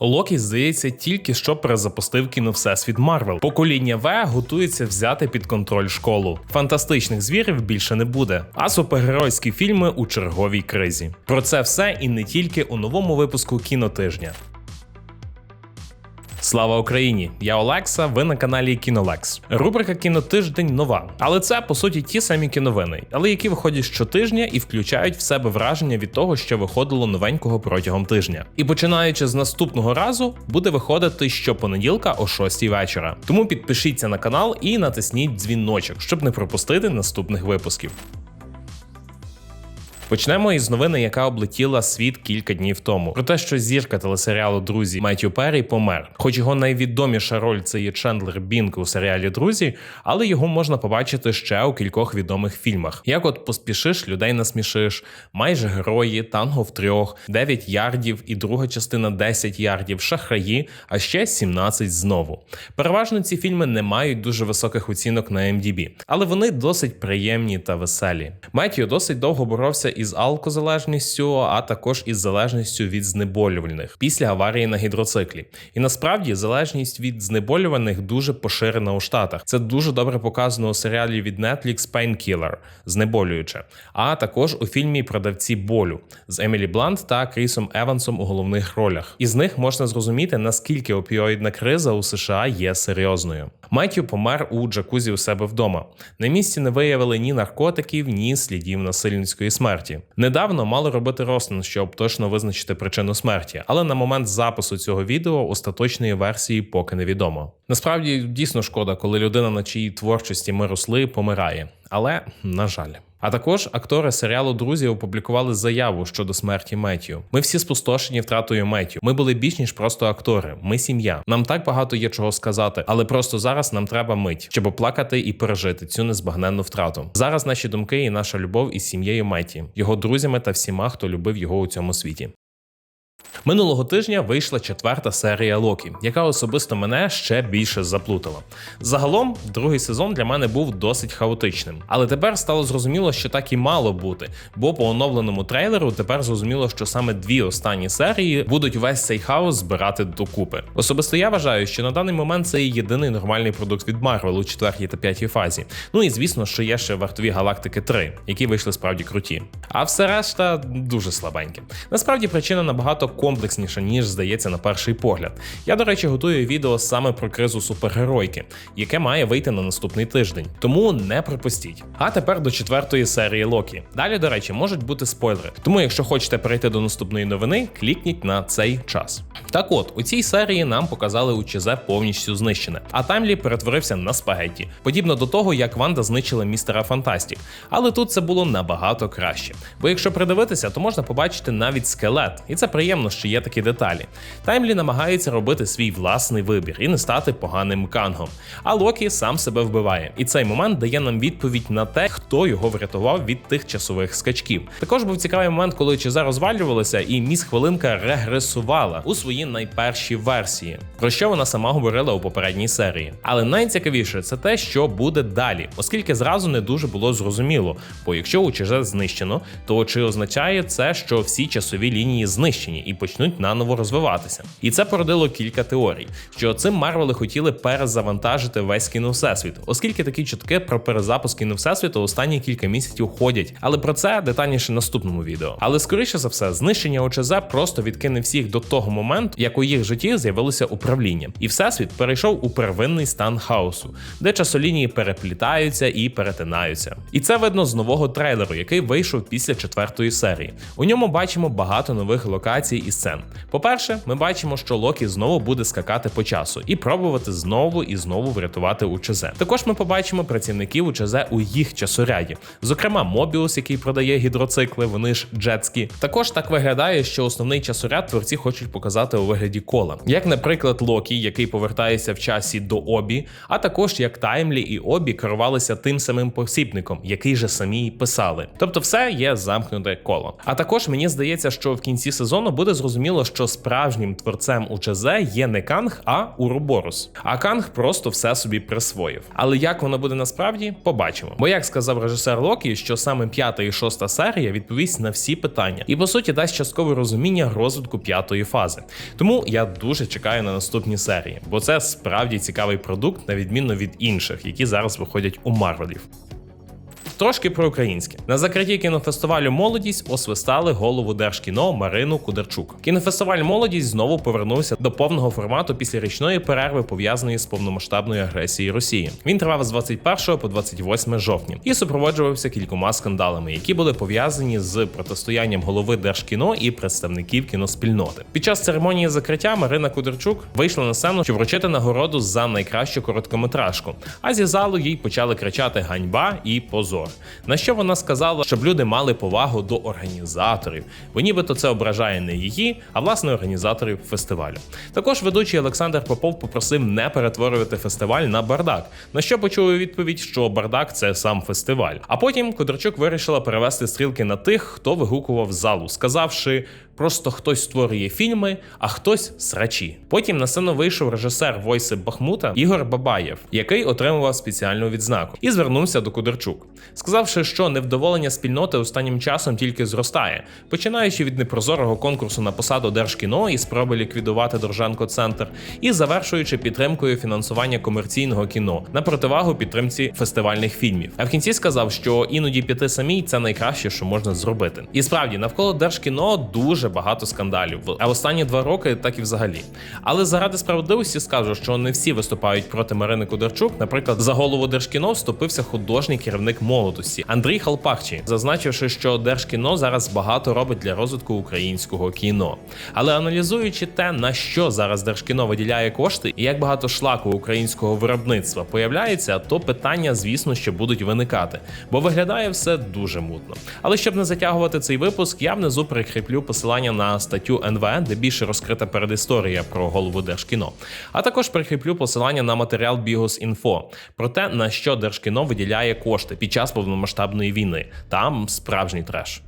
Локі, здається, тільки що перезапустив кіно Всесвіт Марвел. Покоління В готується взяти під контроль школу. Фантастичних звірів більше не буде, а супергеройські фільми у черговій кризі. Про це все і не тільки у новому випуску кінотижня. Слава Україні! Я Олекса. Ви на каналі Кінолекс. Рубрика Кінотиждень нова, але це по суті ті самі кіновини, але які виходять щотижня і включають в себе враження від того, що виходило новенького протягом тижня. І починаючи з наступного разу, буде виходити щопонеділка о 6 вечора. Тому підпишіться на канал і натисніть дзвіночок, щоб не пропустити наступних випусків. Почнемо із новини, яка облетіла світ кілька днів тому. Про те, що зірка телесеріалу Друзі Меттю Перрі помер. Хоч його найвідоміша роль це є Чендлер Бінк у серіалі Друзі, але його можна побачити ще у кількох відомих фільмах. Як от поспішиш, людей насмішиш, майже герої, танго в трьох, 9 ярдів і друга частина 10 ярдів, шахраї, а ще 17 знову. Переважно ці фільми не мають дуже високих оцінок на MDB, але вони досить приємні та веселі. Меттю досить довго боровся із алкозалежністю, а також із залежністю від знеболювальних після аварії на гідроциклі. І насправді залежність від знеболюваних дуже поширена у Штатах. Це дуже добре показано у серіалі від Netflix Painkiller знеболююче, а також у фільмі Продавці болю з Емілі Блант та Крісом Евансом у головних ролях. Із них можна зрозуміти, наскільки опіоїдна криза у США є серйозною. Меттю помер у джакузі у себе вдома. На місці не виявили ні наркотиків, ні слідів насильницької смерті. Недавно мали робити розтин, щоб точно визначити причину смерті, але на момент запису цього відео остаточної версії поки невідомо. Насправді дійсно шкода, коли людина, на чиїй творчості ми росли, помирає. Але на жаль. А також актори серіалу Друзі опублікували заяву щодо смерті Меттю. Ми всі спустошені втратою Меттю. Ми були більш ніж просто актори. Ми сім'я. Нам так багато є чого сказати, але просто зараз нам треба мить, щоб оплакати і пережити цю незбагненну втрату. Зараз наші думки і наша любов із сім'єю Меті, його друзями та всіма, хто любив його у цьому світі. Минулого тижня вийшла четверта серія Локі, яка особисто мене ще більше заплутала. Загалом, другий сезон для мене був досить хаотичним, але тепер стало зрозуміло, що так і мало бути, бо по оновленому трейлеру тепер зрозуміло, що саме дві останні серії будуть весь цей хаос збирати докупи. Особисто я вважаю, що на даний момент це є єдиний нормальний продукт від Марвел у четвертій та п'ятій фазі. Ну і звісно, що є ще вартові галактики 3, які вийшли справді круті. А все решта дуже слабеньке. Насправді причина набагато комплексніша, ніж здається на перший погляд. Я, до речі, готую відео саме про кризу супергеройки, яке має вийти на наступний тиждень. Тому не пропустіть. А тепер до четвертої серії Локі. Далі, до речі, можуть бути спойлери. Тому, якщо хочете перейти до наступної новини, клікніть на цей час. Так от, у цій серії нам показали УЧЗ повністю знищене, а Таймлі перетворився на спагетті, подібно до того, як Ванда знищила містера Фантастік. Але тут це було набагато краще. Бо якщо придивитися, то можна побачити навіть скелет, і це приємно, що є такі деталі. Таймлі намагається робити свій власний вибір і не стати поганим кангом. А Локі сам себе вбиває. І цей момент дає нам відповідь на те, хто його врятував від тих часових скачків. Також був цікавий момент, коли ЧЗ розвалювалася, і міс хвилинка регресувала у свої найперші версії, про що вона сама говорила у попередній серії. Але найцікавіше це те, що буде далі, оскільки зразу не дуже було зрозуміло. Бо якщо у ЧЗ знищено, то чи означає це, що всі часові лінії знищені і почнуть наново розвиватися? І це породило кілька теорій, що цим Марвели хотіли перезавантажити весь кіно всесвіт, оскільки такі чутки про перезапуск кіно всесвіту останні кілька місяців ходять. Але про це детальніше в наступному відео. Але скоріше за все, знищення ОЧЗ просто відкине всіх до того моменту, як у їх житті з'явилося управління, і всесвіт перейшов у первинний стан хаосу, де часолінії переплітаються і перетинаються. І це видно з нового трейлеру, який вийшов після четвертої серії. У ньому бачимо багато нових локацій і сцен. По-перше, ми бачимо, що Локі знову буде скакати по часу і пробувати знову і знову врятувати УЧЗ. Також ми побачимо працівників УЧЗ у їх часоряді, зокрема Мобіус, який продає гідроцикли, вони ж джетські. Також так виглядає, що основний часоряд творці хочуть показати у вигляді кола, як, наприклад, Локі, який повертається в часі до Обі, а також як Таймлі і Обі керувалися тим самим посібником, який же самі писали. Тобто, все є замкнуте коло. А також мені здається, що в кінці сезону буде буде зрозуміло, що справжнім творцем УЧЗ є не Канг, а Уроборос. А Канг просто все собі присвоїв. Але як воно буде насправді, побачимо. Бо як сказав режисер Локі, що саме п'ята і шоста серія відповість на всі питання, і по суті дасть часткове розуміння розвитку п'ятої фази. Тому я дуже чекаю на наступні серії, бо це справді цікавий продукт, на відміну від інших, які зараз виходять у Марвелів. Трошки про українське на закритті кінофестивалю Молодість освистали голову Держкіно Марину Кудерчук. Кінофестиваль Молодість знову повернувся до повного формату після річної перерви, пов'язаної з повномасштабною агресією Росії. Він тривав з 21 по 28 жовтня і супроводжувався кількома скандалами, які були пов'язані з протистоянням голови Держкіно і представників кіноспільноти. Під час церемонії закриття Марина Кудерчук вийшла на сцену, щоб вручити нагороду за найкращу короткометражку. А зі залу їй почали кричати ганьба і позор. На що вона сказала, щоб люди мали повагу до організаторів, бо нібито це ображає не її, а власне організаторів фестивалю. Також ведучий Олександр Попов попросив не перетворювати фестиваль на бардак. На що почули відповідь, що бардак це сам фестиваль. А потім Кудрчук вирішила перевести стрілки на тих, хто вигукував залу, сказавши. Просто хтось створює фільми, а хтось срачі. Потім на сцену вийшов режисер Войси Бахмута Ігор Бабаєв, який отримував спеціальну відзнаку, і звернувся до Кудерчук, сказавши, що невдоволення спільноти останнім часом тільки зростає, починаючи від непрозорого конкурсу на посаду Держкіно і спроби ліквідувати Доржанко Центр, і завершуючи підтримкою фінансування комерційного кіно на противагу підтримці фестивальних фільмів. А в кінці сказав, що іноді піти самій це найкраще, що можна зробити. І справді навколо Держкіно дуже дуже багато скандалів. А останні два роки так і взагалі. Але заради справедливості скажу, що не всі виступають проти Марини Кударчук. Наприклад, за голову Держкіно вступився художній керівник молодості Андрій Халпахчі, зазначивши, що Держкіно зараз багато робить для розвитку українського кіно. Але аналізуючи те, на що зараз Держкіно виділяє кошти і як багато шлаку українського виробництва появляється, то питання, звісно, що будуть виникати, бо виглядає все дуже мутно. Але щоб не затягувати цей випуск, я внизу прикріплю посилання посилання на статтю НВН, де більше розкрита передісторія про голову Держкіно. А також прикріплю посилання на матеріал Бігос.Інфо про те, на що Держкіно виділяє кошти під час повномасштабної війни. Там справжній треш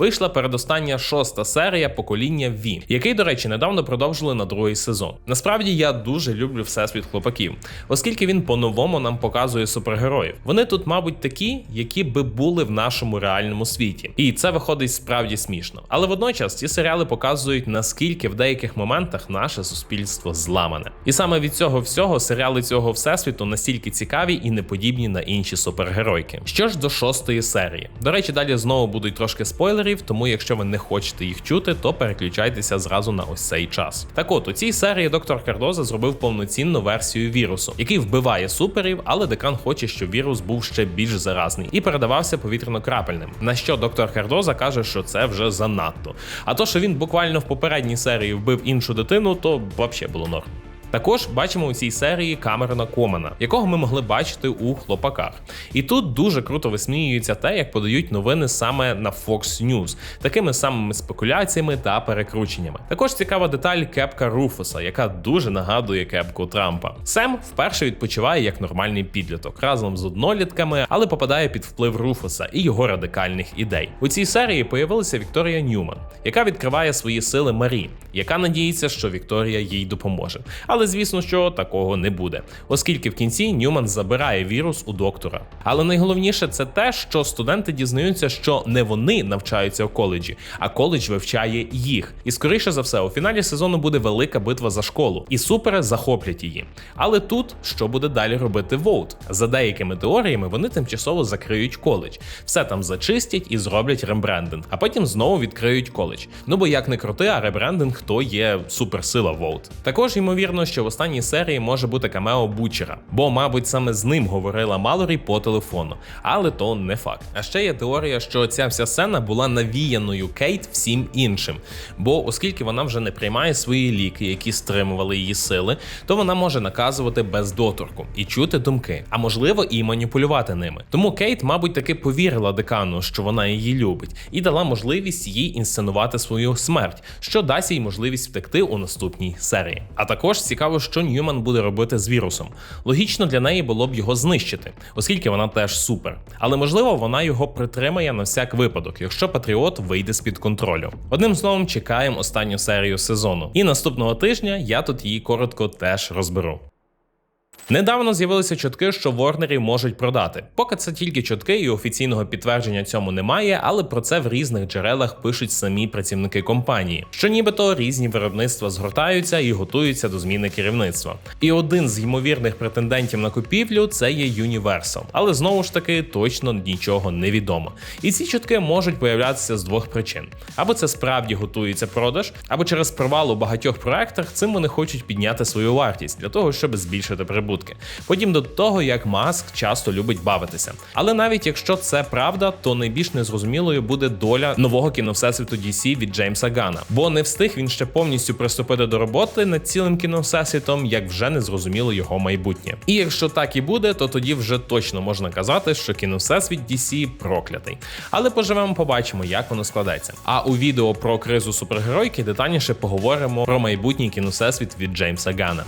вийшла передостання шоста серія покоління Ві, який, до речі, недавно продовжили на другий сезон. Насправді я дуже люблю всесвіт хлопаків, оскільки він по-новому нам показує супергероїв. Вони тут, мабуть, такі, які би були в нашому реальному світі, і це виходить справді смішно. Але водночас ці серіали показують наскільки в деяких моментах наше суспільство зламане. І саме від цього всього серіали цього всесвіту настільки цікаві і неподібні на інші супергеройки. Що ж до шостої серії, до речі, далі знову будуть трошки спойлери спойлерів, тому якщо ви не хочете їх чути, то переключайтеся зразу на ось цей час. Так от у цій серії доктор Кардоза зробив повноцінну версію вірусу, який вбиває суперів, але декан хоче, щоб вірус був ще більш заразний і передавався повітряно-крапельним. На що доктор Кардоза каже, що це вже занадто. А то, що він буквально в попередній серії вбив іншу дитину, то взагалі було норм. Також бачимо у цій серії Камерона Комена, якого ми могли бачити у хлопаках. І тут дуже круто висміюється те, як подають новини саме на Fox News, такими самими спекуляціями та перекрученнями. Також цікава деталь кепка Руфуса, яка дуже нагадує кепку Трампа. Сем вперше відпочиває як нормальний підліток разом з однолітками, але попадає під вплив Руфуса і його радикальних ідей. У цій серії появилася Вікторія Ньюман, яка відкриває свої сили Марі, яка надіється, що Вікторія їй допоможе. Але але звісно, що такого не буде, оскільки в кінці Ньюман забирає вірус у доктора. Але найголовніше це те, що студенти дізнаються, що не вони навчаються в коледжі, а коледж вивчає їх. І скоріше за все, у фіналі сезону буде велика битва за школу, і супери захоплять її. Але тут що буде далі робити Воут? За деякими теоріями вони тимчасово закриють коледж, все там зачистять і зроблять рембрендинг, а потім знову відкриють коледж. Ну бо як не крути, а ребрендинг то є суперсила Воут. Також ймовірно, що в останній серії може бути камео Бучера, бо, мабуть, саме з ним говорила Малорі по телефону, але то не факт. А ще є теорія, що ця вся сцена була навіяною Кейт всім іншим. Бо, оскільки вона вже не приймає свої ліки, які стримували її сили, то вона може наказувати без доторку і чути думки, а можливо і маніпулювати ними. Тому Кейт, мабуть, таки повірила декану, що вона її любить, і дала можливість їй інсценувати свою смерть, що дасть їй можливість втекти у наступній серії. А також цікаво цікаво, що Ньюман буде робити з вірусом. Логічно для неї було б його знищити, оскільки вона теж супер. Але можливо вона його притримає на всяк випадок, якщо Патріот вийде з під контролю. Одним словом, чекаємо останню серію сезону. І наступного тижня я тут її коротко теж розберу. Недавно з'явилися чутки, що Ворнері можуть продати. Поки це тільки чутки, і офіційного підтвердження цьому немає, але про це в різних джерелах пишуть самі працівники компанії, що нібито різні виробництва згортаються і готуються до зміни керівництва. І один з ймовірних претендентів на купівлю це є Universal. Але знову ж таки точно нічого не відомо. І ці чутки можуть появлятися з двох причин: або це справді готується продаж, або через провал у багатьох проектах цим вони хочуть підняти свою вартість для того, щоб збільшити прибутки. Подібно до того, як Маск часто любить бавитися. Але навіть якщо це правда, то найбільш незрозумілою буде доля нового кіновсесвіту DC від Джеймса Гана, бо не встиг він ще повністю приступити до роботи над цілим кіновсесвітом, як вже не зрозуміло його майбутнє. І якщо так і буде, то тоді вже точно можна казати, що кіновсесвіт DC проклятий. Але поживемо, побачимо, як воно складеться. А у відео про кризу супергеройки детальніше поговоримо про майбутній кіновсесвіт від Джеймса Гана.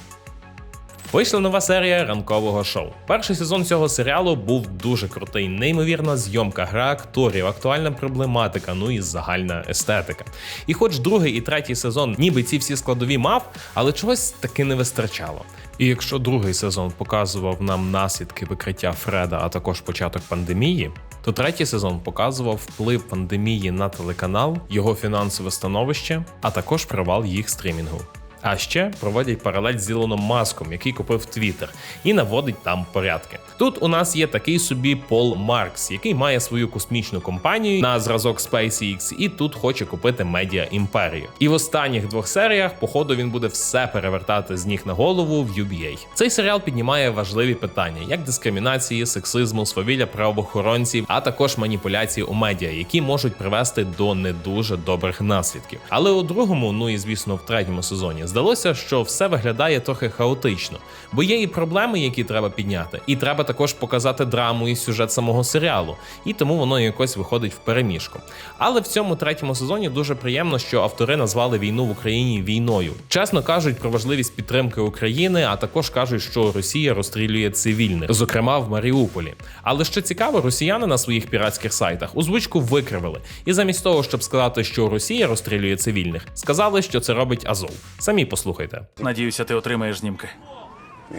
Вийшла нова серія ранкового шоу. Перший сезон цього серіалу був дуже крутий, неймовірна зйомка, гра акторів, актуальна проблематика, ну і загальна естетика. І хоч другий і третій сезон, ніби ці всі складові мав, але чогось таки не вистачало. І якщо другий сезон показував нам наслідки викриття Фреда, а також початок пандемії, то третій сезон показував вплив пандемії на телеканал, його фінансове становище, а також провал їх стрімінгу. А ще проводять паралель з Ілоном Маском, який купив Твіттер, і наводить там порядки. Тут у нас є такий собі Пол Маркс, який має свою космічну компанію на зразок SpaceX, і тут хоче купити медіа імперію. І в останніх двох серіях, походу, він буде все перевертати з ніг на голову в UBA. Цей серіал піднімає важливі питання, як дискримінації, сексизму, свавілля правоохоронців, а також маніпуляції у медіа, які можуть привести до не дуже добрих наслідків. Але у другому, ну і звісно, в третьому сезоні здалося, що все виглядає трохи хаотично, бо є і проблеми, які треба підняти, і треба також показати драму і сюжет самого серіалу, і тому воно якось виходить в переміжку. Але в цьому третьому сезоні дуже приємно, що автори назвали війну в Україні війною. Чесно кажуть про важливість підтримки України, а також кажуть, що Росія розстрілює цивільних, зокрема в Маріуполі. Але що цікаво, росіяни на своїх піратських сайтах озвучку викривили, і замість того, щоб сказати, що Росія розстрілює цивільних, сказали, що це робить Азов. Самі послухайте. Надіюся, ти отримаєш знімки.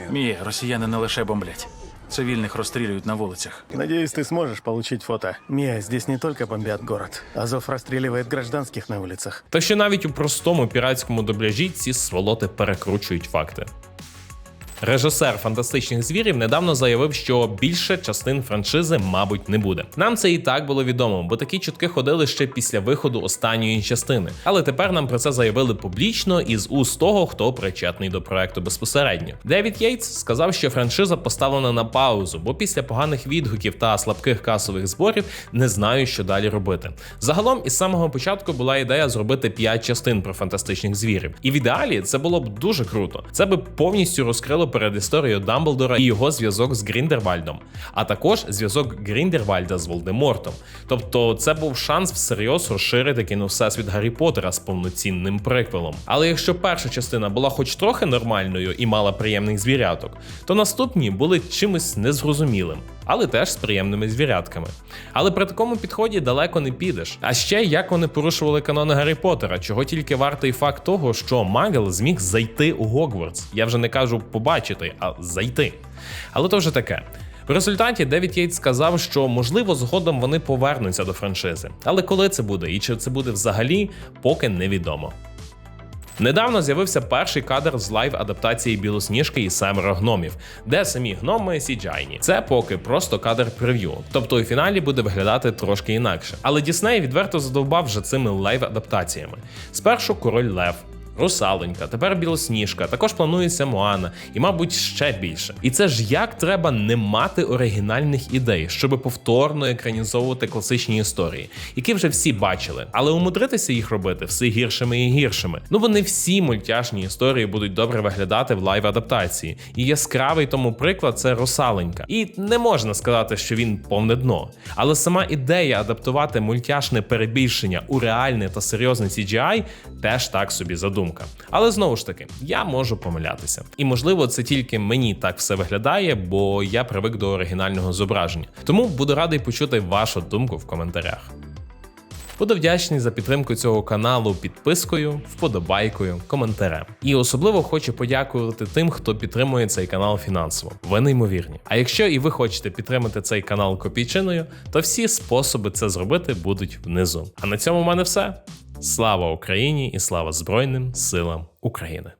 Мія, росіяни не лише бомблять. Цивільних розстрілюють на вулицях. Надеюсь, ты сможешь получить фото. Мия, здесь не только бомбят город. Азов расстреливает гражданских на улицах. Та що навіть у простому піратському дубляжі ці сволоти перекручують факти. Режисер фантастичних звірів недавно заявив, що більше частин франшизи, мабуть, не буде. Нам це і так було відомо, бо такі чутки ходили ще після виходу останньої частини. Але тепер нам про це заявили публічно і з уст того, хто причетний до проекту безпосередньо. Девід Єйтс сказав, що франшиза поставлена на паузу, бо після поганих відгуків та слабких касових зборів не знають, що далі робити. Загалом, із самого початку була ідея зробити 5 частин про фантастичних звірів. І в ідеалі це було б дуже круто. Це би повністю розкрило перед історією Дамблдора і його зв'язок з Гріндервальдом, а також зв'язок Гріндервальда з Волдемортом. Тобто, це був шанс всерйоз розширити кіно всесвіт Гаррі Поттера з повноцінним приквелом. Але якщо перша частина була хоч трохи нормальною і мала приємних звіряток, то наступні були чимось незрозумілим. Але теж з приємними звірятками. Але при такому підході далеко не підеш. А ще як вони порушували канони Гаррі Поттера, чого тільки вартий факт того, що Магел зміг зайти у Гогвартс. Я вже не кажу побачити, а зайти. Але то вже таке. В результаті Девід Єйтс сказав, що можливо згодом вони повернуться до франшизи. Але коли це буде і чи це буде взагалі, поки невідомо. Недавно з'явився перший кадр з лайв адаптації білосніжки і семеро гномів, де самі гноми сіджайні. Це поки просто кадр прев'ю, тобто у фіналі буде виглядати трошки інакше. Але Дісней відверто задовбав вже цими лайв адаптаціями. Спершу король Лев. Русалонька, тепер білосніжка, також планується Моана, і, мабуть, ще більше. І це ж як треба не мати оригінальних ідей, щоб повторно екранізовувати класичні історії, які вже всі бачили, але умудритися їх робити все гіршими і гіршими. Ну вони всі мультяшні історії будуть добре виглядати в лайв адаптації. І яскравий тому приклад це Русаленька. І не можна сказати, що він повне дно. Але сама ідея адаптувати мультяшне перебільшення у реальне та серйозне CGI теж так собі задумка. Думка. Але знову ж таки, я можу помилятися. І можливо, це тільки мені так все виглядає, бо я привик до оригінального зображення. Тому буду радий почути вашу думку в коментарях. Буду вдячний за підтримку цього каналу підпискою, вподобайкою, коментарем. І особливо хочу подякувати тим, хто підтримує цей канал фінансово. Ви неймовірні. А якщо і ви хочете підтримати цей канал копійчиною, то всі способи це зробити будуть внизу. А на цьому в мене все. Слава Україні і слава Збройним силам України!